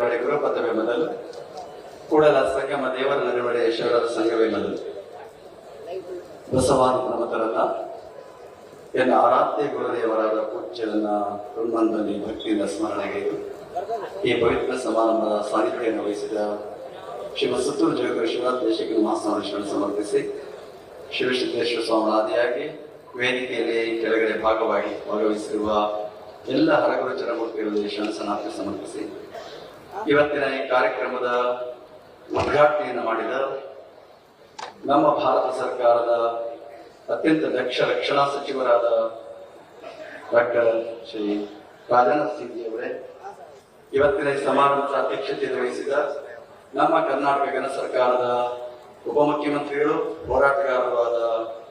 ಗುರುಪದವೇ ಮೊದಲು ಕೂಡಲ ಸಂಗಮ ದೇವರ ನಡುವೆ ಈಶ್ವರರ ಸಂಘವೇ ಮೊದಲು ಬಸವಾನುಮತರಲ್ಲ ಎನ್ನ ಆರಾಧ್ಯ ಗುರುದೇವರಾದ ಪೂಜ್ಯರನ್ನ ಕುಟುಂಬದಲ್ಲಿ ಭಕ್ತಿಯಿಂದ ಸ್ಮರಣೆಗೆ ಈ ಪವಿತ್ರ ಸಮಾರಂಭದ ಸಾನ್ನಿಧ್ಯವನ್ನು ವಹಿಸಿದ ಶಿವ ಸುತ್ತೂರು ಜಗದ ಶಿವರಾಜ್ ದೇಶಕ್ಕೆ ಮಹಾಸ್ವಾಮೀಶ್ವರನ್ನು ಸಮರ್ಪಿಸಿ ಶಿವಸಿದ್ದೇಶ್ವರ ಸ್ವಾಮಿ ವೇದಿಕೆಯಲ್ಲಿ ಕೆಳಗಡೆ ಭಾಗವಾಗಿ ಭಾಗವಹಿಸಿರುವ ಎಲ್ಲ ಹರಗುರು ಜನಮೂರ್ತಿಗಳಲ್ಲಿ ಶರಣಸನಾಥಿ ಸಮರ್ಪಿಸಿ ಇವತ್ತಿನ ಈ ಕಾರ್ಯಕ್ರಮದ ಉದ್ಘಾಟನೆಯನ್ನು ಮಾಡಿದ ನಮ್ಮ ಭಾರತ ಸರ್ಕಾರದ ಅತ್ಯಂತ ದಕ್ಷ ರಕ್ಷಣಾ ಸಚಿವರಾದ ಡಾಕ್ಟರ್ ಶ್ರೀ ರಾಜನಾಥ್ ಸಿಂಗ್ ಅವರೇ, ಇವತ್ತಿನ ಈ ಸಮಾರಂಭದ ಅಧ್ಯಕ್ಷತೆಯನ್ನು ವಹಿಸಿದ ನಮ್ಮ ಕರ್ನಾಟಕ ಸರ್ಕಾರದ ಉಪಮುಖ್ಯಮಂತ್ರಿಗಳು ಹೋರಾಟಗಾರರಾದ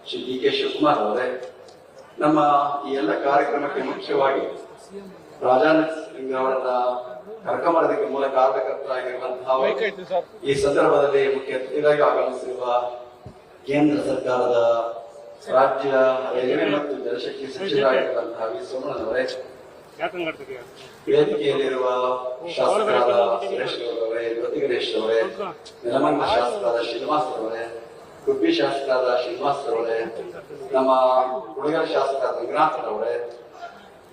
ಶ್ರೀ ಡಿ ಕೆ ಶಿವಕುಮಾರ್ ಅವರೇ, ನಮ್ಮ ಈ ಎಲ್ಲ ಕಾರ್ಯಕ್ರಮಕ್ಕೆ ಮುಖ್ಯವಾಗಿ ರಾಜಾನಂದ್ ಸಿಂಗ್ ಅವರನ್ನ ಕರ್ಕೊಂಬರೋದಕ್ಕೆ ಮೂಲ ಕಾರಣಕರ್ತರಾಗಿರುವಂತಹ ಈ ಸಂದರ್ಭದಲ್ಲಿ ಮುಖ್ಯ ಅತಿಥಿಗಾಗಿ ಆಗಮಿಸಿರುವ ಕೇಂದ್ರ ಸರ್ಕಾರದ ರಾಜ್ಯ ರೈಲ್ವೆ ಮತ್ತು ಜನಶಕ್ತಿ ಸಚಿವರಾಗಿರುವಂತಹ ವಿ. ಸೋಮಣ್ಣನವರೇ ವೇದಿಕೆಯಲ್ಲಿರುವ ಶಾಸಕರಾದ ಸುರೇಶ್ ಅವರೇ ಜ್ಯೋತಿ ಗಣೇಶ್ ಅವರೇ ನೆಲಮಂಗ ಶಾಸಕರಾದ ಶ್ರೀನಿವಾಸ್ ಅವರೇ ಗುಬ್ಬಿ ಶಾಸಕರಾದ ಶ್ರೀನಿವಾಸ್ ಅವರೇ ನಮ್ಮ ಹುಡುಗರ ಶಾಸಕರಾದ ರಂಗನಾಥ್ ಅವರೇ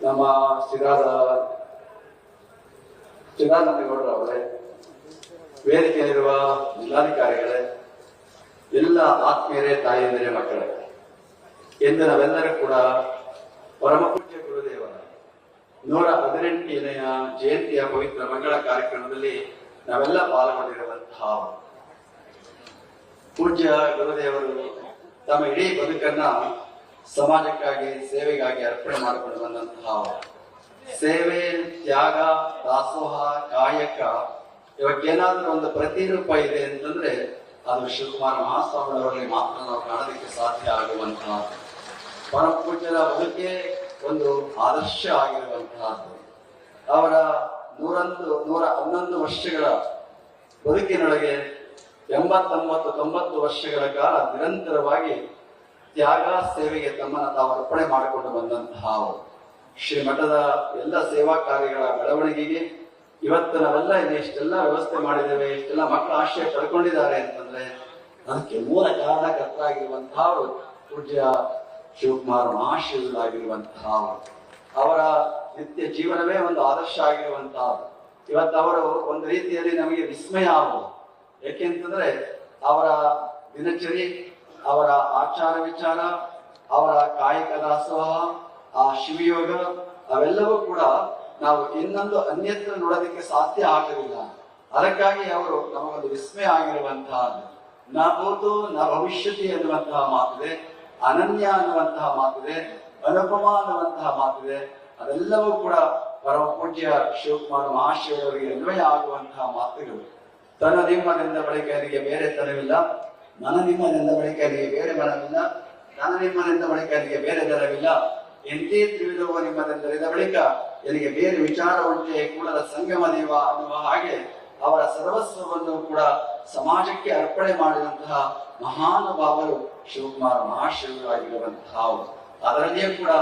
ನಮ್ಮ ಶಿರಾದ ಚಿದಾನಂದಗೌಡರ ಅವರೇ, ವೇದಿಕೆಯಲ್ಲಿರುವ ಜಿಲ್ಲಾಧಿಕಾರಿಗಳೇ, ಎಲ್ಲ ಆತ್ಮೀಯರೇ ತಾಯಿಯಂದಿರೇ ಮಕ್ಕಳೇ, ಎಂದು ನಾವೆಲ್ಲರೂ ಕೂಡ ಪರಮ ಪೂಜ್ಯ ಗುರುದೇವರ ನೂರ ಹದಿನೆಂಟನೆಯ ಜಯಂತಿಯ ಪವಿತ್ರ ಮಂಗಳ ಕಾರ್ಯಕ್ರಮದಲ್ಲಿ ನಾವೆಲ್ಲ ಪಾಲ್ಗೊಂಡಿರುವಂತಹ ಪೂಜ್ಯ ಗುರುದೇವರು ತಮ್ಮ ಇಡೀ ಬದುಕನ್ನ ಸಮಾಜಕ್ಕಾಗಿ, ಸೇವೆಗಾಗಿ ಅರ್ಪಣೆ ಮಾಡಿಕೊಂಡು ಬಂದಂತಹ ಸೇವೆ, ತ್ಯಾಗ, ದಾಸೋಹ, ಕಾಯಕ ಇವಕ್ಕೇನಾದ್ರೂ ಒಂದು ಪ್ರತಿರೂಪ ಇದೆ ಅಂತಂದ್ರೆ ಅದು ಶಿವಕುಮಾರ ಮಹಾಸ್ವಾಮಿಯವರಲ್ಲಿ ಮಾತ್ರ ನಾವು ಕಾಣೋದಕ್ಕೆ ಸಾಧ್ಯ ಆಗುವಂತಹ ಪರಮ ಪೂಜ್ಯರ ಬದುಕೆ ಒಂದು ಆದರ್ಶ ಆಗಿರುವಂತಹದ್ದು. ಅವರ ನೂರೊಂದು, ನೂರ ಹನ್ನೊಂದು ವರ್ಷಗಳ ಬದುಕಿನೊಳಗೆ ಎಂಬತ್ತೊಂಬತ್ತು ತೊಂಬತ್ತು ವರ್ಷಗಳ ಕಾಲ ನಿರಂತರವಾಗಿ ತ್ಯಾಗ ಸೇವೆಗೆ ತಮ್ಮನ್ನ ತಾವು ಅರ್ಪಣೆ ಮಾಡಿಕೊಂಡು ಬಂದಂತಹ ಶ್ರೀ ಮಠದ ಎಲ್ಲ ಸೇವಾ ಕಾರ್ಯಗಳ ಬೆಳವಣಿಗೆಗೆ ಇವತ್ತು ನಾವೆಲ್ಲ ಇದೆ, ಇಷ್ಟೆಲ್ಲ ವ್ಯವಸ್ಥೆ ಮಾಡಿದ್ದೇವೆ, ಇಷ್ಟೆಲ್ಲ ಮಕ್ಕಳ ಆಶ್ರಯ ಪಡ್ಕೊಂಡಿದ್ದಾರೆ ಅಂತಂದ್ರೆ ಅದಕ್ಕೆ ಮೂಲ ಕಾರಣಕರ್ತರಾಗಿರುವಂತಹ ಪೂಜ್ಯ ಶಿವಕುಮಾರ್ ಮಹಾಶಿವರಾಗಿರುವಂತಹ ಅವರ. ನಿತ್ಯ ಜೀವನವೇ ಒಂದು ಆದರ್ಶ ಆಗಿರುವಂತಹ ಇವತ್ತು ಅವರು ಒಂದು ರೀತಿಯಲ್ಲಿ ನಮಗೆ ವಿಸ್ಮಯ ಆಗುವುದು. ಏಕೆಂತಂದ್ರೆ ಅವರ ದಿನಚರಿ ಅವರ ಆಚಾರ ವಿಚಾರ, ಅವರ ಕಾಯಕ ದಾಸೋಹ ಆ ಶಿವಯೋಗ, ಅವೆಲ್ಲವೂ ಕೂಡ ನಾವು ಇನ್ನೊಂದು ಅನ್ಯತ್ರ ನೋಡೋದಕ್ಕೆ ಸಾಧ್ಯ ಆಗಲಿಲ್ಲ. ಅದಕ್ಕಾಗಿ ಅವರು ನಮಗೊಂದು ವಿಸ್ಮಯ ಆಗಿರುವಂತಹ, ನ ಭೂತು ನ ಭವಿಷ್ಯತಿ ಎನ್ನುವಂತಹ ಮಾತಿದೆ, ಅನನ್ಯ ಅನ್ನುವಂತಹ ಮಾತಿದೆ, ಅನುಪಮ ಅನ್ನುವಂತಹ ಮಾತಿದೆ. ಅದೆಲ್ಲವೂ ಕೂಡ ಪರಮ ಪೂಜ್ಯ ಶಿವಕುಮಾರ ಮಹಾಶಿವರಿಗೆ ಅನ್ವಯ ಆಗುವಂತಹ ಮಾತುಗಳು. ತನ್ನ ನಿಮ್ಮದಿಂದ ಬಳಿಕ ಬೇರೆ ತನವಿಲ್ಲ. ನನ್ನ ನಿಮ್ಮನೆಂದ ಬಳಿಕ ನನಗೆ ಬೇರೆ ಬರವಿಲ್ಲ ನನ್ನ ನಿಮ್ಮನೆಂದ ಬಳಿಕೆಯಲ್ಲಿಗೆ ಬೇರೆ ದರವಿಲ್ಲ ಎಂದೇ ತಿಳಿದುವ ನಿಮ್ಮದೆಂದರಿದ ಬಳಿಕ ನನಗೆ ಬೇರೆ ವಿಚಾರ ಉಂಟೆ ಕೂಡಲ ಸಂಗಮ ದೇವ ಅನ್ನುವ ಹಾಗೆ ಅವರ ಸರ್ವಸ್ವವನ್ನು ಕೂಡ ಸಮಾಜಕ್ಕೆ ಅರ್ಪಣೆ ಮಾಡಿದಂತಹ ಮಹಾನುಭಾವರು ಶಿವಕುಮಾರ ಮಹಾಶಿವರಾಗಿರುವಂತಹ ಅದರಲ್ಲಿಯೂ ಕೂಡ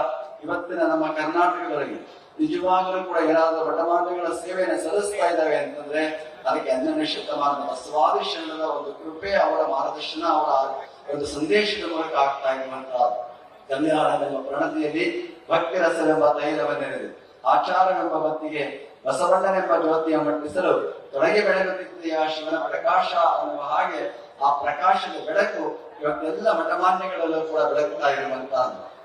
ಇವತ್ತಿನ ನಮ್ಮ ಕರ್ನಾಟಕದಲ್ಲಿ ನಿಜವಾಗಲೂ ಕೂಡ ಏನಾದರೂ ಬಟಮಾನ್ಯಗಳ ಸೇವೆಯನ್ನು ಸಲ್ಲಿಸ್ತಾ ಇದ್ದಾವೆ ಅಂತಂದ್ರೆ ಅದಕ್ಕೆ ಹನ್ನೆರಡನೇ ಶತಮಾನದ ಬಸವಾದಿ ಶರಣರ ಒಂದು ಕೃಪೆ, ಅವರ ಮಾರ್ಗದರ್ಶನ, ಅವರ ಒಂದು ಸಂದೇಶದ ಮೂಲಕ ಆಗ್ತಾ ಇರುವಂತಹ ಕಲ್ಯಾಣವೆಂಬ ಪ್ರಣತಿಯಲ್ಲಿ ಭಕ್ತಿ ರಸವೆಂಬ ತೈಲವನ್ನೆರೆದು ಆಚಾರವೆಂಬ ಬತ್ತಿಗೆ ಬಸವಣ್ಣನೆಂಬ ಜ್ಯೋತಿಯ ಮಟ್ಟಿಸಲು ತೊಡಗೆ ಬೆಳಗುತ್ತಿದ್ದೆಯ ಶಿವನ ಪ್ರಕಾಶ ಅನ್ನುವ ಹಾಗೆ ಆ ಪ್ರಕಾಶದ ಬೆಳಕು ಇವತ್ತೆಲ್ಲ ಮಠಮಾನ್ಯಗಳಲ್ಲೂ ಕೂಡ ಬೆಳಗುತ್ತಾ ಇರುವಂತಹ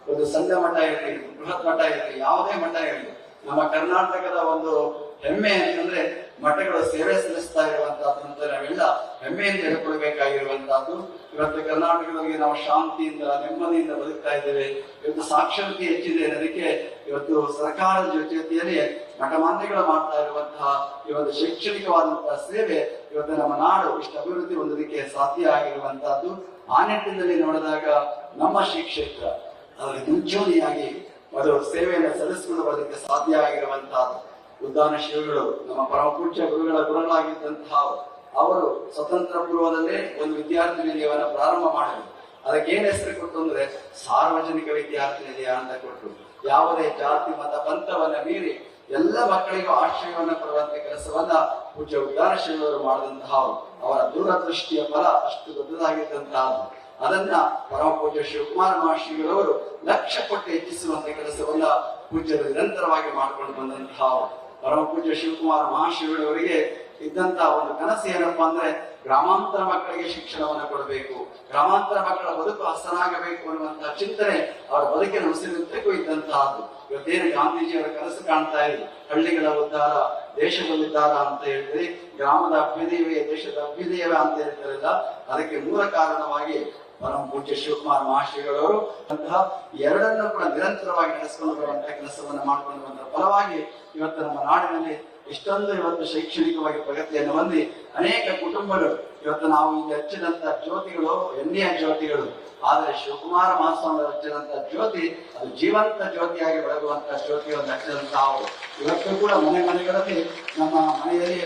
ಒಂದು ಸಣ್ಣ ಮಠ ಇರಲಿ, ಬೃಹತ್ ಮಠ ಇರಲಿ, ಯಾವುದೇ ಮಠ ಇರಲಿ ನಮ್ಮ ಕರ್ನಾಟಕದ ಒಂದು ಹೆಮ್ಮೆ ಅಂತಂದ್ರೆ ಮಠಗಳು ಸೇವೆ ಸಲ್ಲಿಸ್ತಾ ಇರುವಂತಹದ್ದು ನಾವೆಲ್ಲ ಹೆಮ್ಮೆಯಿಂದ ಹೇಳ್ಕೊಳ್ಬೇಕಾಗಿರುವಂತಹದ್ದು. ಇವತ್ತು ಕರ್ನಾಟಕದಲ್ಲಿ ನಾವು ಶಾಂತಿಯಿಂದ, ನೆಮ್ಮದಿಯಿಂದ ಬದುಕ್ತಾ ಇದ್ದೇವೆ. ಇವತ್ತು ಸಾಕ್ಷರತೆ ಹೆಚ್ಚಿದೆ ಅನ್ನೋದಕ್ಕೆ ಇವತ್ತು ಸರ್ಕಾರದ ಜೊತೆ ಜೊತೆಯಲ್ಲಿ ಮಠಮಾನ್ಯಗಳು ಮಾಡ್ತಾ ಇರುವಂತಹ ಈ ಶೈಕ್ಷಣಿಕವಾದಂತಹ ಸೇವೆ ಇವತ್ತು ನಮ್ಮ ನಾಡು ಇಷ್ಟು ಅಭಿವೃದ್ಧಿ ಹೊಂದೋದಕ್ಕೆ ಸಾಧ್ಯ ಆಗಿರುವಂತಹದ್ದು. ಆ ನಿಟ್ಟಿನಲ್ಲಿ ನೋಡಿದಾಗ ನಮ್ಮ ಶ್ರೀ ಕ್ಷೇತ್ರ ಅದರಲ್ಲಿ ಮುಂಚೂಣಿಯಾಗಿ ಅದು ಸೇವೆಯನ್ನು ಸಲ್ಲಿಸಿಕೊಂಡು ಬರೋದಕ್ಕೆ ಸಾಧ್ಯ ಆಗಿರುವಂತಹ ಉದ್ದಾನ ಶಿವಗಳು, ನಮ್ಮ ಪರಮ ಪೂಜ್ಯ ಗುರುಗಳ ಗುರುಗಳಾಗಿದ್ದಂತಹ ಅವರು ಸ್ವತಂತ್ರ ಪೂರ್ವದಲ್ಲೇ ಒಂದು ವಿದ್ಯಾರ್ಥಿ ನಿಲಯವನ್ನು ಪ್ರಾರಂಭ ಮಾಡಿದರು. ಅದಕ್ಕೆ ಏನ್ ಹೆಸರು ಕೊಟ್ಟು ಅಂದ್ರೆ ಸಾರ್ವಜನಿಕ ವಿದ್ಯಾರ್ಥಿ ನಿಲಯ ಅಂತ ಕೊಟ್ಟರು ಯಾವುದೇ ಜಾತಿ, ಮತ, ಪಂಥವನ್ನ ಮೀರಿ ಎಲ್ಲ ಮಕ್ಕಳಿಗೂ ಆಶ್ರಯವನ್ನು ಕೊಡುವಂತ ಕೆಲಸವನ್ನ ಪೂಜ್ಯ ಉದ್ದಾನ ಶಿವರು ಮಾಡಿದಂತಹ ಅವರ ದೂರದೃಷ್ಟಿಯ ಫಲ ಅಷ್ಟು ದೊಡ್ಡದಾಗಿದ್ದಂತಹದ್ದು. ಅದನ್ನ ಪರಮಪೂಜ್ಯ ಶಿವಕುಮಾರ ಮಹರ್ಷಿಗಳವರು ಲಕ್ಷ ಕೊಟ್ಟು ಹೆಚ್ಚಿಸುವಂತ ಕೆಲಸವನ್ನ ಪೂಜ್ಯರು ನಿರಂತರವಾಗಿ ಮಾಡಿಕೊಂಡು ಬಂದಂತಹ ಪರಮಪೂಜ್ಯ ಶಿವಕುಮಾರ ಮಹಾಶಿವರವರಿಗೆ ಇದ್ದಂತಹ ಒಂದು ಕನಸು ಏನಪ್ಪಾ ಅಂದ್ರೆ ಗ್ರಾಮಾಂತರ ಮಕ್ಕಳಿಗೆ ಶಿಕ್ಷಣವನ್ನು ಕೊಡಬೇಕು. ಗ್ರಾಮಾಂತರ ಮಕ್ಕಳ ಬದುಕು ಹಸನಾಗಬೇಕು ಅನ್ನುವಂತಹ ಚಿಂತನೆ ಅವರ ಬದುಕಿನ ಉಸಿರುತ್ತಕ್ಕೂ ಇದ್ದಂತಹದ್ದು. ಇವತ್ತೇನು ಗಾಂಧೀಜಿಯವರ ಕನಸು ಕಾಣ್ತಾ ಇದೆ ಹಳ್ಳಿಗಳ ಉದ್ಧಾರ, ದೇಶದಲ್ಲಿದ್ದಾರ ಅಂತ ಹೇಳಿದ್ರೆ ಗ್ರಾಮದ ಅಭ್ಯುದಯವೇ, ದೇಶದ ಅಭ್ಯುದಯವೇ ಅಂತ ಹೇಳ್ತಾರಲ್ಲ ಅದಕ್ಕೆ ಮೂಲ ಕಾರಣವಾಗಿ ಪರಮ ಪೂಜ್ಯ ಶಿವಕುಮಾರ್ ಮಹಾಶ್ರೀಗಳವರು ಅಂತಹ ಎರಡನ್ನೂ ಕೂಡ ನಿರಂತರವಾಗಿ ನಡೆಸಿಕೊಂಡು ಬರುವಂತಹ ಕೆಲಸವನ್ನು ಮಾಡಿಕೊಂಡು ಬಂದ ಫಲವಾಗಿ ಇವತ್ತು ನಮ್ಮ ನಾಡಿನಲ್ಲಿ ಇಷ್ಟೊಂದು ಇವತ್ತು ಶೈಕ್ಷಣಿಕವಾಗಿ ಪ್ರಗತಿಯನ್ನು ಹೊಂದಿ ಅನೇಕ ಕುಟುಂಬಗಳು, ಇವತ್ತು ನಾವು ಇಲ್ಲಿ ಹಚ್ಚಿದಂತ ಜ್ಯೋತಿಗಳು ಎಣ್ಣೆಯ ಜ್ಯೋತಿಗಳು, ಆದರೆ ಶಿವಕುಮಾರ ಮಹಾಸ್ವಾಮಿ ಹಚ್ಚಿದಂತ ಜ್ಯೋತಿ, ಅದು ಜೀವಂತ ಜ್ಯೋತಿಯಾಗಿ ಬೆಳಗುವಂತ ಜ್ಯೋತಿಗಳನ್ನು ಹಚ್ಚಿದಂತ ಅವರು ಇವತ್ತು ಕೂಡ ಮನೆ ಮನೆಗಳಲ್ಲಿ, ನಮ್ಮ ಮನೆಯಲ್ಲಿ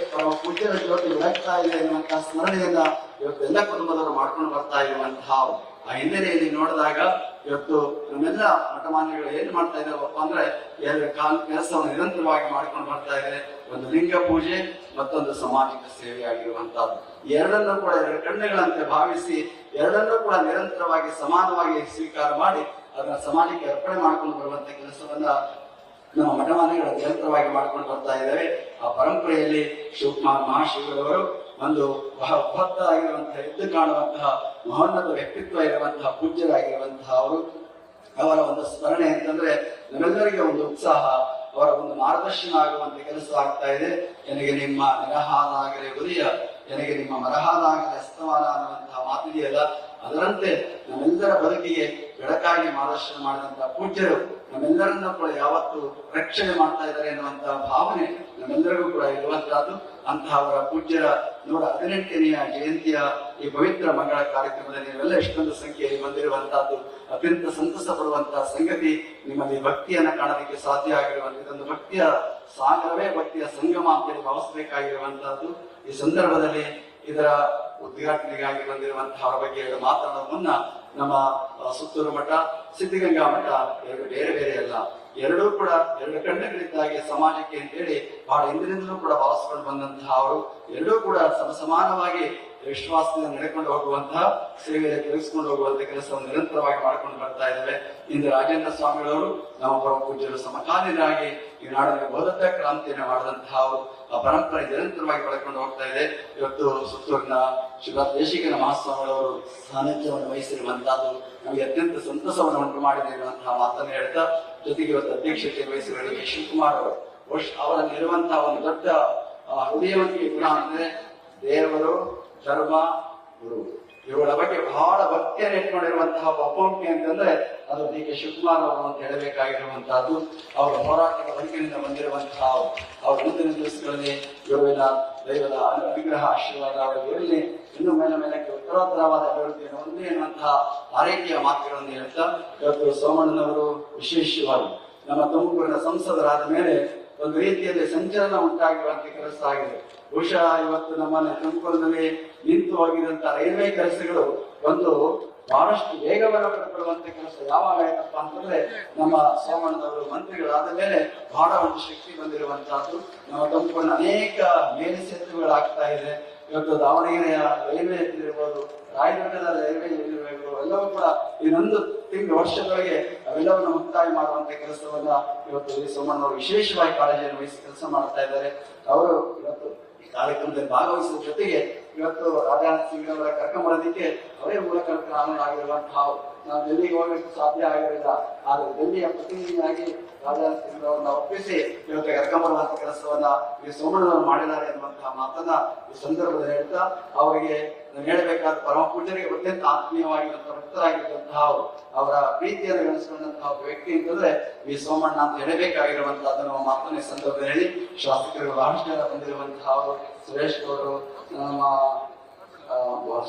ಪೂಜ್ಯರ ಜ್ಯೋತಿ ಬೆಳಗ್ತಾ ಇದೆ ಎನ್ನುವಂತಹ ಸ್ಮರಣೆಯನ್ನ ಇವತ್ತು ಎಲ್ಲ ಕುಟುಂಬದವರು ಮಾಡ್ಕೊಂಡು ಬರ್ತಾ ಇರುವಂತಹ ಆ ಹಿನ್ನೆಲೆಯಲ್ಲಿ ನೋಡಿದಾಗ ಇವತ್ತು ನಮ್ಮೆಲ್ಲ ಮಠಮಾನ್ಯಗಳು ಏನ್ ಮಾಡ್ತಾ ಇದ್ದಾವಪ್ಪ ಅಂದ್ರೆ ಎರಡು ಕಾಲ್ ಕೆಲಸವನ್ನು ನಿರಂತರವಾಗಿ ಮಾಡ್ಕೊಂಡು ಬರ್ತಾ ಇದ್ದಾರೆ. ಒಂದು ಲಿಂಗ ಪೂಜೆ, ಮತ್ತೊಂದು ಸಾಮಾಜಿಕ ಸೇವೆ ಆಗಿರುವಂತಹದ್ದು ಎರಡನ್ನೂ ಕೂಡ ಎರಡು ಕಣ್ಣುಗಳಂತೆ ಭಾವಿಸಿ, ಎರಡನ್ನೂ ಕೂಡ ನಿರಂತರವಾಗಿ ಸಮಾನವಾಗಿ ಸ್ವೀಕಾರ ಮಾಡಿ ಅದನ್ನ ಸಮಾಜಕ್ಕೆ ಅರ್ಪಣೆ ಮಾಡ್ಕೊಂಡು ಬರುವಂತ ಕೆಲಸವನ್ನ ನಮ್ಮ ಮಠಮಾನ್ಯಗಳು ನಿರಂತರವಾಗಿ ಮಾಡ್ಕೊಂಡು ಬರ್ತಾ ಇದ್ದಾವೆ. ಆ ಪರಂಪರೆಯಲ್ಲಿ ಶಿವಕುಮಾರ್ ಮಹಾಶಿವರವರು ಒಂದು ಬಹಳ ಬೃಹತ್ತಾಗಿರುವಂತಹ ಎದ್ದು ಕಾಣುವಂತಹ ಮಹೋನ್ನತ ವ್ಯಕ್ತಿತ್ವ ಇರುವಂತಹ ಪೂಜ್ಯರಾಗಿರುವಂತಹ ಅವರು ಅವರ ಒಂದು ಸ್ಮರಣೆ ಅಂತಂದ್ರೆ ನಮ್ಮೆಲ್ಲರಿಗೆ ಒಂದು ಉತ್ಸಾಹ, ಅವರ ಒಂದು ಮಾರ್ಗದರ್ಶನ ಆಗುವಂತ ಕೆಲಸ ಆಗ್ತಾ ಇದೆ. ನನಗೆ ನಿಮ್ಮ ನಿರಹಾನಾಗಲೇ ಉದಯ ನನಗೆ ನಿಮ್ಮ ಮರಹಾಲಾಗಲೇ ಅಸ್ತಮಾನ ಅನ್ನುವಂತಹ ಮಾತಿದೆಯಲ್ಲ, ಅದರಂತೆ ನಮ್ಮೆಲ್ಲರ ಬದುಕಿಗೆ ಬೆಳಕಾಗಿ ಮಾರ್ಗದರ್ಶನ ಮಾಡಿದಂತಹ ಪೂಜ್ಯರು ನಮ್ಮೆಲ್ಲರನ್ನ ಕೂಡ ಯಾವತ್ತು ರಕ್ಷಣೆ ಮಾಡ್ತಾ ಇದ್ದಾರೆ ಎನ್ನುವಂತಹ ಭಾವನೆ ನಮ್ಮೆಲ್ಲರಿಗೂ ಕೂಡ ಇರುವಂತಹದ್ದು. ಅಂತಹ ಅವರ ಪೂಜ್ಯರ ನೂರ ಹದಿನೆಂಟನೆಯ ಜಯಂತಿಯ ಈ ಪವಿತ್ರ ಮಂಗಳ ಕಾರ್ಯಕ್ರಮದಲ್ಲಿ ನೀವೆಲ್ಲ ಎಷ್ಟೊಂದು ಸಂಖ್ಯೆಯಲ್ಲಿ ಬಂದಿರುವಂತಹದ್ದು, ಅತ್ಯಂತ ಸಂತಸ ಪಡುವಂತಹ ಸಂಗತಿ ನಿಮ್ಮಲ್ಲಿ ಭಕ್ತಿಯನ್ನ ಕಾಣಲಿಕ್ಕೆ ಸಾಧ್ಯ ಆಗಿರುವಂತಹ ಇದೊಂದು ಭಕ್ತಿಯ ಸಾಗರವೇ, ಭಕ್ತಿಯ ಸಂಗಮ ಅಂತೇಳಿ ಭಾವಿಸಬೇಕಾಗಿರುವಂತಹದ್ದು. ಈ ಸಂದರ್ಭದಲ್ಲಿ ಇದರ ಉದ್ಘಾಟನೆಗಾಗಿ ಬಂದಿರುವಂತಹ ಅವರ ಬಗ್ಗೆ ಎರಡು ಮಾತಾಡುವ ಮುನ್ನ ನಮ್ಮ ಸುತ್ತೂರು ಮಠ, ಸಿದ್ಧಗಂಗಾ ಮಠ, ಎರಡು ಬೇರೆ ಬೇರೆ ಅಲ್ಲ. ಎರಡೂ ಕೂಡ ಎರಡು ಕಣ್ಣುಗಳಿದ್ದಾಗೆ ಸಮಾಜಕ್ಕೆ ಅಂತೇಳಿ ಬಹಳ ಹಿಂದಿನಿಂದಲೂ ಕೂಡ ಭಾವಿಸ್ಕೊಂಡು ಬಂದಂತಹ ಅವರು ಎರಡೂ ಕೂಡ ಸಮಸಮಾನವಾಗಿ ವಿಶ್ವಾಸದಿಂದ ನಡೆಕೊಂಡು ಹೋಗುವಂತಹ ಸೇವೆಯಲ್ಲಿ ತಿಳಿಸ್ಕೊಂಡು ಹೋಗುವಂತಹ ಕೆಲಸವನ್ನು ನಿರಂತರವಾಗಿ ಮಾಡಿಕೊಂಡು ಬರ್ತಾ ಇದ್ದಾರೆ. ಇಂದು ರಾಜೇಂದ್ರ ಸ್ವಾಮಿಗಳವರು ನಮ್ಮ ಪರಮ ಪೂಜ್ಯರು ಸಮಕಾಲೀನರಾಗಿ ಈ ನಾಡಿನ ಬಹುದೊಡ್ಡ ಕ್ರಾಂತಿಯನ್ನು ಮಾಡಿದಂತಹ ಪರಂಪರೆ ನಿರಂತರವಾಗಿ ಬೆಳೆಕೊಂಡು ಹೋಗ್ತಾ ಇದೆ. ಇವತ್ತು ಸುತ್ತೂರಿನ ಶುಭ ದೇಶಿಕನ ಮಹಾಸ್ವಾಮಿಗಳವರು ಸಾನ್ನಿಧ್ಯವನ್ನು ವಹಿಸಿರುವಂತಹದ್ದು ನಮಗೆ ಅತ್ಯಂತ ಸಂತಸವನ್ನು ಉಂಟು ಮಾಡಿದೆ ಎನ್ನುವಂತಹ ಮಾತನ್ನು ಹೇಳ್ತಾ ಜೊತೆಗೆ ಇವತ್ತು ಅಧ್ಯಕ್ಷತೆ ವಹಿಸಿರುವ ಡಿ. ಶಿವಕುಮಾರ್ ಅವರು ವರ್ಷ ಅವರಲ್ಲಿರುವಂತಹ ಒಂದು ದೊಡ್ಡ ಹೃದಯವಂತಿಕೆ ಗುಣ ಅಂದ್ರೆ ದೇವರು, ಧರ್ಮ, ಗುರು ಇವುಗಳ ಬಗ್ಗೆ ಬಹಳ ಭಕ್ತಿಯನ್ನು ಇಟ್ಕೊಂಡಿರುವಂತಹ ಒಬ್ಬೊಬ್ಬೆ ಅಂತಂದ್ರೆ ಅದು ಡಿ ಕೆ ಶಿವಕುಮಾರ್ ಅವರು ಅಂತ ಹೇಳಬೇಕಾಗಿರುವಂತಹದ್ದು ಅವರ ಹೋರಾಟದ ಬದುಕಿನಿಂದ ಬಂದಿರುವಂತಹ ಅವರು. ಮುಂದಿನ ದಿವಸಗಳಲ್ಲಿ ಗುರುವಿನ ದೈವದ ವಿಗ್ರಹ ಆಶೀರ್ವಾದ, ಅವರಿಗೆ ಇನ್ನು ಮೇಲೆ ಮೇಲೆ ಉತ್ತರೋತ್ತರವಾದ ಅಭಿವೃದ್ಧಿಯನ್ನು ಒಂದೇ ಎನ್ನುವಂತಹ ರೀತಿಯ ಮಾತುಗಳನ್ನು ಹೇಳ್ತಾ ಇವತ್ತು ಸೋಮಣ್ಣನವರು ವಿಶೇಷವಾಗಿ ನಮ್ಮ ತುಮಕೂರಿನ ಸಂಸದರಾದ ಮೇಲೆ ಒಂದು ರೀತಿಯಲ್ಲಿ ಸಂಚಲನ ಉಂಟಾಗಿರುವಂತ ಕೆಲಸ ಆಗಿದೆ. ಬಹುಶಃ ಇವತ್ತು ನಮ್ಮ ತುಮಕೂರಿನಲ್ಲಿ ನಿಂತು ಹೋಗಿದಂತಹ ರೈಲ್ವೆ ಕೆಲಸಗಳು ಒಂದು ಬಹಳಷ್ಟು ವೇಗವನ್ನು ಪಡ್ಕೊಳ್ಳುವಂತ ಕೆಲಸ ಯಾವಾಗ ಆಯ್ತಪ್ಪ ಅಂತಂದ್ರೆ ನಮ್ಮ ಸೋಮಣ್ಣದವರು ಮಂತ್ರಿಗಳಾದ ಮೇಲೆ ಬಹಳ ಒಂದು ಶಕ್ತಿ ಬಂದಿರುವಂತಹದ್ದು. ನಮ್ಮ ತುಮಕೂರಿನ ಅನೇಕ ಮೇಲು ಸೇತುವೆಗಳಾಗ್ತಾ ಇದೆ. ಇವತ್ತು ದಾವಣಗೆರೆಯ ರೈಲ್ವೆ ಇರ್ಬೋದು, ರಾಯದುರ್ಗದ ರೈಲ್ವೆ ಇರಬೇಕು ಎಲ್ಲವೂ ಕೂಡ ಇನ್ನೊಂದು ತಿಂಗಳು ವರ್ಷದೊಳಗೆ ಅವೆಲ್ಲವನ್ನು ಮುಕ್ತಾಯ ಮಾಡುವಂತ ಕೆಲಸವನ್ನ ಇವತ್ತು ಈ ಸೋಮಣ್ಣವರು ವಿಶೇಷವಾಗಿ ಕಾಳಜಿಯನ್ನು ವಹಿಸಿ ಕೆಲಸ ಮಾಡ್ತಾ ಇದ್ದಾರೆ. ಅವರು ಇವತ್ತು ಈ ಕಾರ್ಯಕ್ರಮದಲ್ಲಿ ಭಾಗವಹಿಸುವ ಜೊತೆಗೆ ಇವತ್ತು ರಾಜಾನಂದ ಸಿಂಗ್ ಅವರ ಕರ್ಕೊಂಬರೋದಕ್ಕೆ ಅವರೇ ಮೂಲಕ ಆಗಿರುವಂತಹ ನಾವು. ಡೆಲ್ಲಿಗೆ ಹೋಗ್ಲಿಕ್ಕೆ ಸಾಧ್ಯ ಆಗಿರಲಿಲ್ಲ. ಆದ್ರೆ ಡೆಲ್ಲಿಯ ಪ್ರತಿನಿಧಿಯಾಗಿ ರಾಜಾನಂದ ಸಿಂಗ್ ಅವರನ್ನ ಒಪ್ಪಿಸಿ ಇವತ್ತು ಕರ್ಕೊಂಬರುವಂತ ಕೆಲಸವನ್ನ ಈ ಸೋಮಣ್ಣನವರು ಮಾಡಿದ್ದಾರೆ ಎನ್ನುವಂತಹ ಮಾತನ್ನ ಈ ಸಂದರ್ಭದಲ್ಲಿ ಹೇಳ್ತಾ ಅವರಿಗೆ ನಾನು ಹೇಳಬೇಕಾದ ಪರಮ ಪೂಜರಿಗೆ ಅತ್ಯಂತ ಆತ್ಮೀಯವಾಗಿರುವಂತಹ ಭಕ್ತರಾಗಿರುವಂತಹ ಅವರು ಪ್ರೀತಿಯನ್ನು ಗಳಿಸಿಕೊಂಡಂತಹ ವ್ಯಕ್ತಿ ಅಂತಂದ್ರೆ ಈ ಸೋಮಣ್ಣ ಅಂತ ಹೇಳಬೇಕಾಗಿರುವಂತಹ ಮಾತನ್ನ ಈ ಸಂದರ್ಭದಲ್ಲಿ ಶಾಸಕರು ಬಹಳಷ್ಟು ಜನ ಬಂದಿರುವಂತಹ ಸುರೇಶ್ ಅವರು ನಮ್ಮ ಆ,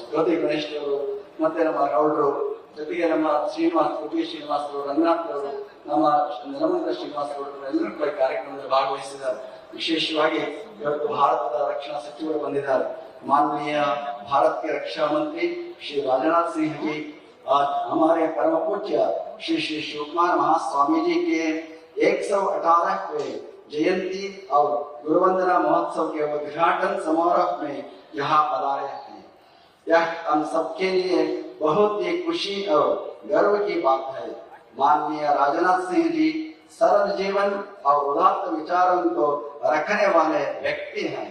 ಜ್ಯೋತಿ ಗಣೇಶ್ ಅವರು ಮತ್ತೆ ನಮ್ಮ ಗೌಡರು ಜೊತೆಗೆ ನಮ್ಮ ಶ್ರೀನಿವಾಸ್ ಕುಟಿ ಶ್ರೀನಿವಾಸ್ ಅವರು ರಂಗನಾಥ್ ಅವರು ನಮ್ಮ ನೆಲಮಂಗಲ ಶ್ರೀನಿವಾಸ್ ಅವರು ಎಲ್ಲರೂ ಕೂಡ ಈ ಕಾರ್ಯಕ್ರಮದಲ್ಲಿ ಭಾಗವಹಿಸಿದ್ದಾರೆ ವಿಶೇಷವಾಗಿ ಇವತ್ತು ಭಾರತದ ರಕ್ಷಣಾ ಸಚಿವರು ಬಂದಿದ್ದಾರೆ ಮಾನನೀಯ भारत के रक्षा मंत्री श्री राजनाथ सिंह जी आज हमारे परम पूज्य श्री श्री शिवकुमार महास्वामी जी के 118वें जयंती और गुरुवंदना महोत्सव के उद्घाटन समारोह में यहाँ पधारे हैं। यह हम सबके लिए बहुत ही खुशी और गर्व की बात है। माननीय राजनाथ सिंह जी सरल जीवन और उदात्त विचारों को रखने वाले व्यक्ति हैं।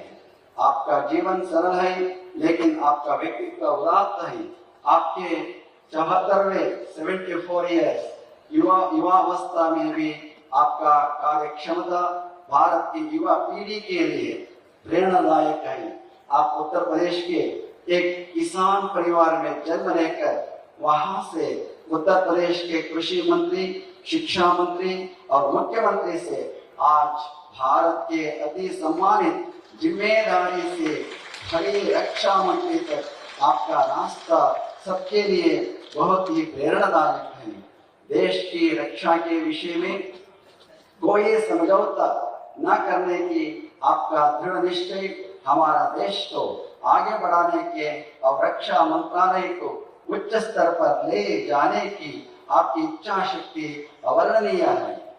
आपका जीवन सरल है, लेकिन आपका व्यक्तित्व उदात्त है। आपके चौहत्तरवे सेवेंटी फोर ईयर्स युवा, युवावस्था में भी आपका कार्य क्षमता भारत की युवा पीढ़ी के लिए प्रेरणादायक है। आप उत्तर प्रदेश के एक किसान परिवार में जन्म लेकर वहाँ से उत्तर प्रदेश के कृषि मंत्री, शिक्षा मंत्री और मुख्यमंत्री से आज भारत के अति सम्मानित ज़िम्मेदारी से खड़ी रक्षा मंत्री तक आपका रास्ता सबके लिए बहुत ही प्रेरणादायक है। देश की रक्षा के विषय में कोई समझौता न करने की आपका दृढ़ निश्चय हमारा देश को आगे बढ़ाने के और रक्षा मंत्रालय को उच्च स्तर पर ले जाने की आपकी इच्छा शक्ति अवर्णनीय है।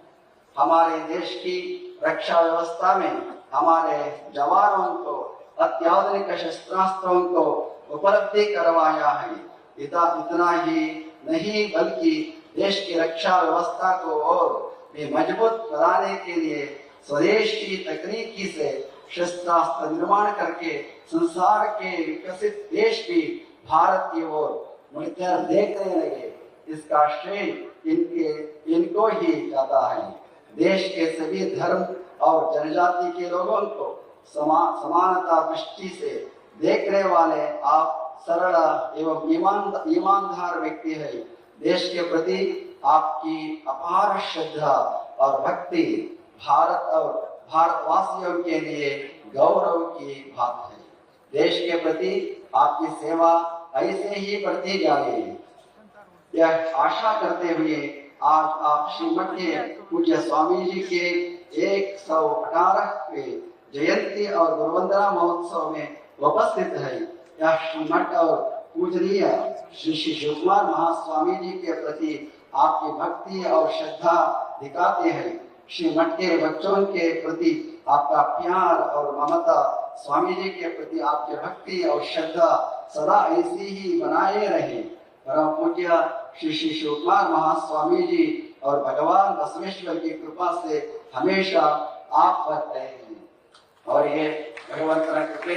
हमारे देश की रक्षा व्यवस्था में हमारे जवानों को, अत्याधुनिक शस्त्रास्त्रों को उपलब्धि करवाया है। इतना ही नहीं, बल्कि देश की रक्षा व्यवस्था को और भी मज़बूत बनाने के लिए स्वदेश की तकनीकी से शस्त्रास्त्र निर्माण करके संसार के विकसित देश भी भारत की ओर मुड़कर देखने लगे। इसका श्रेय इनके इनको ही जाता है। देश के सभी धर्म और जनजाति के लोगों को समा, समानता दृष्टि से देखने वाले आप सरल एवं ईमानदार व्यक्ति है। देश के प्रति आपकी अपार श्रद्धा और भक्ति भारत और भारतवासियों के लिए गौरव की बात है। देश के प्रति आपकी सेवा ऐसे ही बढ़ती जा रही है। यह आशा करते हुए आज आप श्रीमठ पूज्य स्वामी जी के एक सौ अठारहवें जयंती और गुरुवंदना महोत्सव में उपस्थित है। यह श्रीमठ और पूजनीय श्री श्री शिव कुमार महास्वामी जी के प्रति आपकी भक्ति और श्रद्धा दिखाते हैं। श्री मटके बच्चों के प्रति आपका प्यार और ममता, स्वामी जी के प्रति आपके भक्ति और श्रद्धा सदा ऐसी ही बनाए रहे। परम पूज्य श्री श्री शिव कुमार महास्वामी जी और भगवान बसमेश्वर की कृपा से हमेशा आप पर रहे। हैं और ये भगवंतरा कृपे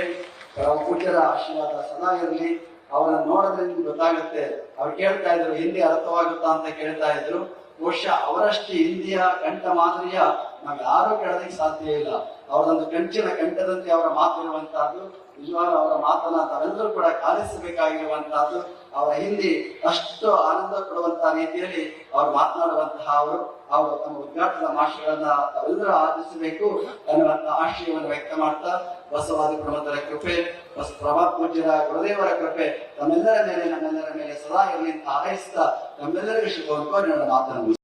परम पूज्य आशीर्वाद सदा इरली। ಅವರನ್ನು ನೋಡಿದ್ರೆ ನಿಮ್ಗೆ ಗೊತ್ತಾಗುತ್ತೆ. ಅವ್ರು ಕೇಳ್ತಾ ಇದ್ರು, ಹಿಂದಿ ಅರ್ಥವಾಗುತ್ತಾ? ಅಂತ ಕೇಳ್ತಾ ಇದ್ರು. ಬಹುಶಃ ಅವರಷ್ಟು ಹಿಂದಿಯ ಕಂಠ ಮಾದರಿಯ ನಾವು ಯಾರೂ ಕೇಳೋದಕ್ಕೆ ಸಾಧ್ಯ ಇಲ್ಲ. ಅವರೊಂದು ಕಂಚಿನ ಕಂಠದಂತೆ ಅವರ ಮಾತಿರುವಂತಹದ್ದು ನಿಜವಾಗ್ಲೂ ಅವರ ಮಾತನ್ನ ತಾವೆಲ್ಲರೂ ಕೂಡ ಕಾಲಿಸಬೇಕಾಗಿರುವಂತಹದ್ದು ಅವರ ಹಿಂದಿ ಅಷ್ಟು ಆನಂದ ಕೊಡುವಂತಹ ರೀತಿಯಲ್ಲಿ ಅವರು ಮಾತನಾಡುವಂತಹ ಅವರು ಅವರು ತಮ್ಮ ಉದ್ಘಾಟನಾ ಭಾಷೆಗಳನ್ನ ತಾವೆಲ್ಲರೂ ಆಚರಿಸಬೇಕು ಅನ್ನುವಂತಹ ಆಶಯವನ್ನು ವ್ಯಕ್ತ ಮಾಡ್ತಾ, ಬಸವಾದಿ ಪ್ರಮತರ ಕೃಪೆ ಬಸ ಪ್ರಭಾ ಪೂಜ್ಯರ ಗುರುದೇವರ ಕೃಪೆ ತಮ್ಮೆಲ್ಲರ ಮೇಲೆ ನಮ್ಮೆಲ್ಲರ ಮೇಲೆ ಸದಾ ಇರಲಿ ಅಂತ ಹಾರೈಸ್ತಾ ನಮ್ಮೆಲ್ಲರಿಗೂ ಶುಭವನ್ನು ನನ್ನ ಮಾತನ್ನು